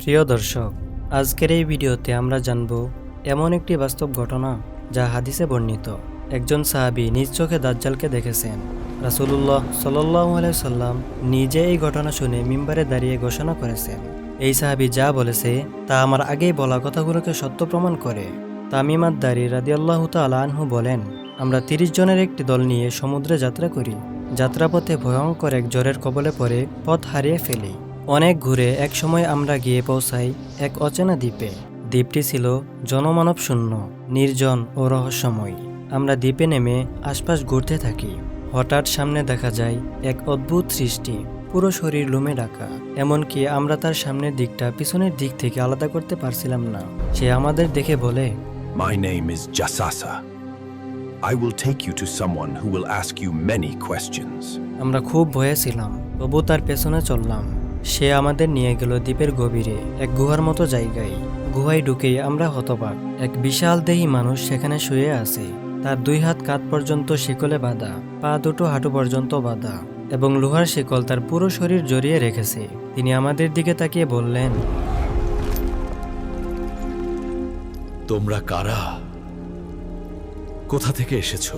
প্রিয় দর্শক, আজকের এই ভিডিওতে আমরা জানব এমন একটি বাস্তব ঘটনা যা হাদিসে বর্ণিত। একজন সাহাবি নিজ চোখে দাজ্জালকে দেখেছেন। রাসুলুল্লাহ সাল্লাহ সাল্লাম নিজে এই ঘটনা শুনে মিম্বারে দাঁড়িয়ে ঘোষণা করেছেন। এই সাহাবি যা বলেছে তা আমার আগেই বলা কথাগুলোকে সত্য প্রমাণ করে। তামিমাদ দারি রাদি আল্লাহ আনহু বলেন, আমরা তিরিশ জনের একটি দল নিয়ে সমুদ্রে যাত্রা করি। যাত্রাপথে ভয়ঙ্কর এক জ্বরের কবলে পড়ে পথ হারিয়ে ফেলি। অনেক ঘুরে এক সময় আমরা গিয়ে পৌঁছাই এক অচেনা দ্বীপে। দ্বীপটি ছিল জনমানব শূন্য নির্জন ও রহস্যময়। আমরা দ্বীপে নেমে আশপাশ ঘুরতে থাকি। হঠাৎ সামনে দেখা যায় এক অদ্ভুত সৃষ্টি পুরো শরীর লুমে ডাকা এমনকি আমরা তার সামনের দিকটা পিছনের দিক থেকে আলাদা করতে পারছিলাম না। সে আমাদের দেখে বলে My name is Jasasa. I will take you to someone who will ask you many questions. আমরা খুব ভয়ে ছিলাম তবু তার পেছনে চললাম। সে আমাদের নিয়ে গেল দ্বীপের গভীরে এক গুহার মতো জায়গায়। গুহায় ঢুকেই আমরা হতবাক। এক বিশাল দেহী মানুষ সেখানে শুয়ে আছে। তার দুই হাত কাত পর্যন্ত শিকলে বাঁধা পা দুটো হাঁটু পর্যন্ত বাঁধা এবং লোহার শিকল তার পুরো শরীর জড়িয়ে রেখেছে। তিনি আমাদের দিকে তাকিয়ে বললেন তোমরা কারা? কোথা থেকে এসেছ?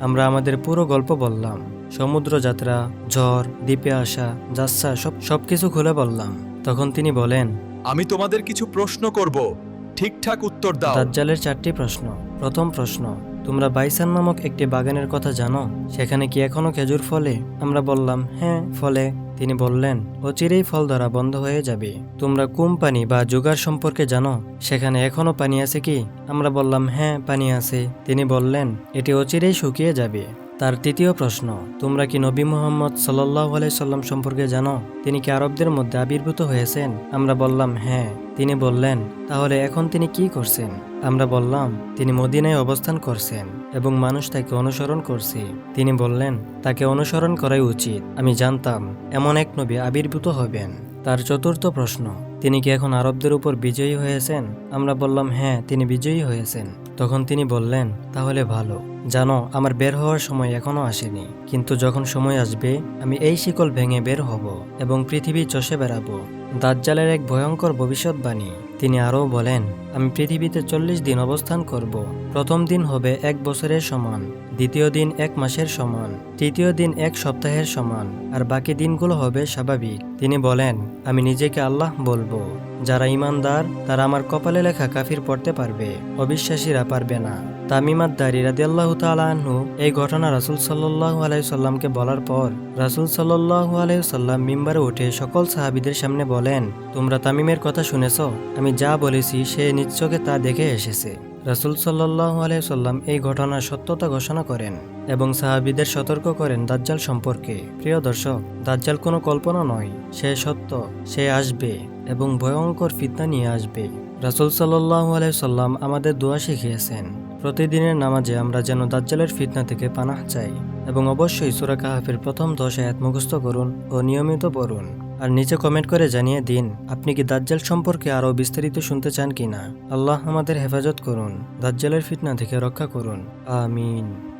আমরা আমাদের পুরো গল্প বললাম। সমুদ্র যাত্রা ঝড় দ্বীপে আসা যাচ্ছা সব সবকিছু খুলে বললাম। তখন তিনি বলেন আমি তোমাদের কিছু প্রশ্ন করব। ঠিকঠাক উত্তর দাও। দাজ্জালের চারটি প্রশ্ন। প্রথম প্রশ্ন তোমরা বাইসান নামক একটি বাগানের কথা জানো? সেখানে কি এখনও খেজুর ফলে? আমরা বললাম হ্যাঁ ফলে। তিনি বললেন অচিরেই ফল ধরা বন্ধ হয়ে যাবে। তোমরা কুম পানি বা জোগাড় সম্পর্কে জানো? সেখানে এখনও পানি আছে কি? আমরা বললাম হ্যাঁ পানি আছে। তিনি বললেন এটি অচিরেই শুকিয়ে যাবে। তার তৃতীয় প্রশ্ন, তোমরা কি নবী মোহাম্মদ সাল্লাহ সাল্লাম সম্পর্কে জানো? তিনি কি আরবদের মধ্যে আবির্ভূত হয়েছেন? আমরা বললাম হ্যাঁ। তিনি বললেন, তাহলে এখন তিনি কি করছেন? আমরা বললাম, তিনি মদিনায় অবস্থান করছেন এবং মানুষ তাকে অনুসরণ করছে। তিনি বললেন, তাকে অনুসরণ করাই উচিত। আমি জানতাম, এমন এক নবী আবির্ভূত হবেন। তার চতুর্থ প্রশ্ন, তিনি কি এখন আরবদের উপর বিজয়ী হয়েছেন? আমরা বললাম হ্যাঁ তিনি বিজয়ী হয়েছেন। তখন তিনি বললেন, তাহলে ভালো। জানো, আমার বের হওয়ার সময় এখনও আসেনি। কিন্তু যখন সময় আসবে, আমি এই শিকল ভেঙে বের হব এবং পৃথিবী চষে বেড়াবো। দাজ্জালের এক ভয়ঙ্কর ভবিষ্যৎবাণী। তিনি আরও বলেন, আমি পৃথিবীতে চল্লিশ দিন অবস্থান করব। প্রথম দিন হবে এক বছরের সমান, দ্বিতীয় দিন এক মাসের সমান, তৃতীয় দিন এক সপ্তাহের সমান, আর বাকি দিনগুলো হবে স্বাভাবিক। তিনি বলেন, আমি নিজেকে আল্লাহ বলব। যারা ইমানদার, তারা আমার কপালে লেখা কাফির পড়তে পারবে, অবিশ্বাসীরা পারবে না। তামিমাদ দারি রাদি আল্লাহ আনহু এই ঘটনা রাসুল সাল্লু আলাইসাল্লামকে বলার পর রাসুল সাল্লু আলাইসাল্লাম মিম্বারে উঠে সকল সাহাবিদের সামনে বলেন, তোমরা তামিমের কথা শুনেছ? আমি যা বলেছি সে নিশ্চকে তা দেখে এসেছে। রাসুল সাল্লাহ আলাইসাল্লাম এই ঘটনার সত্যতা ঘোষণা করেন এবং সাহাবিদের সতর্ক করেন দাজ্জাল সম্পর্কে। প্রিয় দর্শক, দাজ্জাল কোনো কল্পনা নয়, সে সত্য, সে আসবে এবং ভয়ঙ্কর ফিতনা নিয়ে আসবে। রাসুল সাল্লাহ আলাইসাল্লাম আমাদের দোয়া শিখিয়েছেন, প্রতিদিনের নামাজে আমরা যেন দাজ্জালের ফিতনা থেকে পানাহ চাই এবং অবশ্যই সুরা কাহাফের প্রথম দশ আয়াত মুখস্থ করুন ও নিয়মিত পড়ুন। আর নিচে কমেন্ট করে জানিয়ে দিন, আপনি কি দাজ্জাল সম্পর্কে আরও বিস্তারিত শুনতে চান কি না আল্লাহ আমাদের হেফাজত করুন, দাজ্জালের ফিতনা থেকে রক্ষা করুন। আমিন।